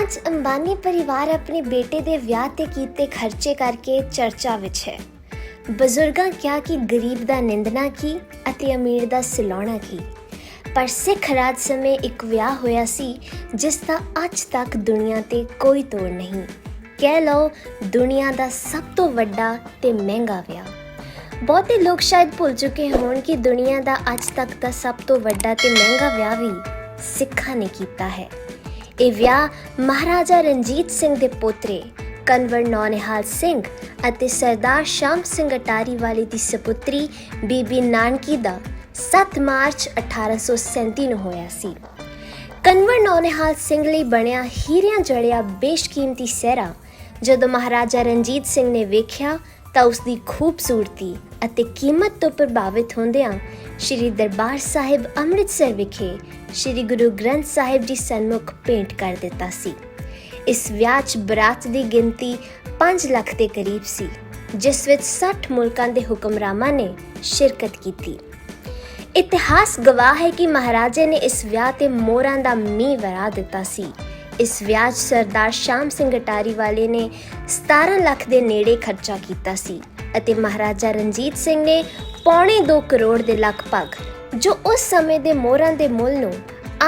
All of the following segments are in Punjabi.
ਅੱਜ ਅੰਬਾਨੀ ਪਰਿਵਾਰ ਆਪਣੇ ਬੇਟੇ ਦੇ ਵਿਆਹ ਤੇ ਕੀਤੇ ਖਰਚੇ ਕਰਕੇ ਚਰਚਾ ਵਿੱਚ ਹੈ। ਬਜ਼ੁਰਗਾਂ ਕਿਹਾ ਕਿ ਗਰੀਬ ਦਾ ਨਿੰਦਣਾ ਕੀ ਅਤੇ ਅਮੀਰ ਦਾ ਸਿਲਾਉਣਾ ਕੀ। ਪਰ ਸਿੱਖ ਰਾਜ ਸਮੇਂ ਇੱਕ ਵਿਆਹ ਹੋਇਆ ਸੀ, ਜਿਸ ਦਾ ਅੱਜ ਤੱਕ ਦੁਨੀਆ ਤੇ ਕੋਈ ਤੋੜ ਨਹੀਂ। ਕਹਿ ਲਓ, ਦੁਨੀਆ ਦਾ ਸਭ ਤੋਂ ਵੱਡਾ ਤੇ ਮਹਿੰਗਾ ਵਿਆਹ। ਬਹੁਤੇ ਲੋਕ ਸ਼ਾਇਦ ਭੁੱਲ ਚੁੱਕੇ ਹੋਣ ਕਿ ਦੁਨੀਆ ਦਾ ਅੱਜ ਤੱਕ ਦਾ ਸਭ ਤੋਂ ਵੱਡਾ ਤੇ ਮਹਿੰਗਾ ਵਿਆਹ ਵੀ ਸਿੱਖਾਂ ਨੇ ਕੀਤਾ ਹੈ। ਇਹ ਵਿਆਹ ਮਹਾਰਾਜਾ ਰਣਜੀਤ ਸਿੰਘ ਦੇ ਪੋਤਰੇ ਕਨਵਰ ਨੌਨਿਹਾਲ ਸਿੰਘ ਅਤੇ ਸਰਦਾਰ ਸ਼ਾਮ ਸਿੰਘ ਅਟਾਰੀ ਵਾਲੇ ਦੀ ਸੁਪੁੱਤਰੀ ਬੀਬੀ ਨਾਨਕੀ ਦਾ 7 ਮਾਰਚ 1837 ਨੂੰ ਹੋਇਆ ਸੀ ਕਨਵਰ ਨੌਨਿਹਾਲ ਸਿੰਘ ਲਈ ਬਣਿਆ ਹੀਰਿਆਂ ਜੜਿਆ ਬੇਸ਼ਕੀਮਤੀ ਸਹਿਰਾ ਜਦੋਂ ਮਹਾਰਾਜਾ ਰਣਜੀਤ ਸਿੰਘ ਨੇ ਵੇਖਿਆ ਤਾਂ ਉਸ ਦੀ ਖੂਬਸੂਰਤੀ ਅਤੇ ਕੀਮਤ ਤੋਂ ਪ੍ਰਭਾਵਿਤ ਹੁੰਦਿਆਂ ਸ੍ਰੀ ਦਰਬਾਰ ਸਾਹਿਬ ਅੰਮ੍ਰਿਤਸਰ ਵਿਖੇ ਸ੍ਰੀ ਗੁਰੂ ਗ੍ਰੰਥ ਸਾਹਿਬ ਜੀ ਸਨਮੁਖ ਭੇਂਟ ਕਰ ਦਿੱਤਾ ਸੀ। ਇਸ ਵਿਆਹ 'ਚ ਬਰਾਤ ਦੀ ਗਿਣਤੀ 5 ਲੱਖ ਦੇ ਕਰੀਬ ਸੀ, ਜਿਸ ਵਿੱਚ 60 ਮੁਲਕਾਂ ਦੇ ਹੁਕਮਰਾਨਾਂ ਨੇ ਸ਼ਿਰਕਤ ਕੀਤੀ। ਇਤਿਹਾਸ ਗਵਾਹ ਹੈ ਕਿ ਮਹਾਰਾਜੇ ਨੇ ਇਸ ਵਿਆਹ ਤੇ ਮੋਹਰਾਂ ਦਾ ਮੀਂਹ ਵਰਾ ਦਿੱਤਾ ਸੀ। ਇਸ ਵਿਆਹ 'ਚ ਸਰਦਾਰ ਸ਼ਾਮ ਸਿੰਘ ਅਟਾਰੀ ਵਾਲੇ ਨੇ 17 ਲੱਖ ਦੇ ਨੇੜੇ ਖਰਚਾ ਕੀਤਾ ਸੀ ਅਤੇ ਮਹਾਰਾਜਾ ਰਣਜੀਤ ਸਿੰਘ ਨੇ ਪੌਣੇ 2 ਕਰੋੜ ਦੇ ਲਗਭਗ, ਜੋ ਉਸ ਸਮੇਂ ਦੇ ਮੋਹਰਾਂ ਦੇ ਮੁੱਲ ਨੂੰ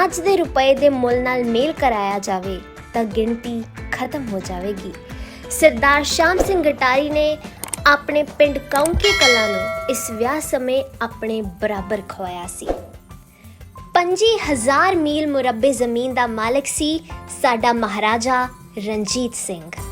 ਅੱਜ ਦੇ ਰੁਪਏ ਦੇ ਮੁੱਲ ਨਾਲ ਮੇਲ ਕਰਾਇਆ ਜਾਵੇ, ਤਾਂ ਗਿਣਤੀ ਖਤਮ ਹੋ ਜਾਵੇਗੀ। ਸਰਦਾਰ ਸ਼ਾਮ ਸਿੰਘ ਗਟਾਰੀ ਨੇ ਆਪਣੇ ਪਿੰਡ ਕੌਂਕੇ ਕਲਾਂ ਨੂੰ ਇਸ ਵਿਆਹ ਸਮੇਂ ਆਪਣੇ ਬਰਾਬਰ ਖਵਾਇਆ ਸੀ। 25000 ਮੀਲ ਮੁਰੱਬੇ ਜ਼ਮੀਨ ਦਾ ਮਾਲਕ ਸੀ ਸਾਡਾ ਮਹਾਰਾਜਾ ਰਣਜੀਤ ਸਿੰਘ।